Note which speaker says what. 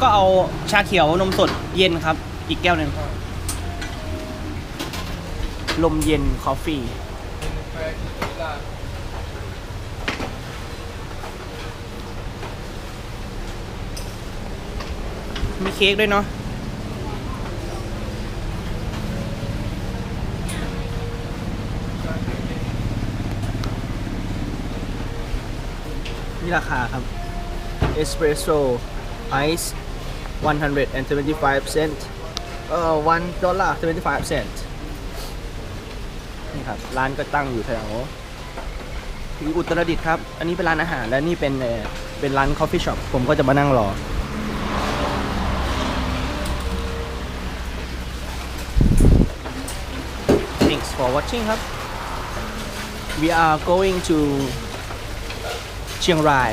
Speaker 1: ล้วก็เอาชาเขียวนมสดเย็นครับ อีกแก้วหนึ่งลมเย็นคอฟฟี่มีเค้กด้วยเนาะนี่ราคาครับเอสเปรสโซ่ไอซ์ 175 cent เอ่อ1 dollar 75 cent นี่ครับ ร้านก็ตั้งอยู่แถวอยู่อุตรดิตถ์ครับ อันนี้เป็นร้านอาหารและนี่เป็นเป็นร้าน coffee shop ผมก็จะมานั่งรอ Thanks for watching ครับ We are going to เชียงราย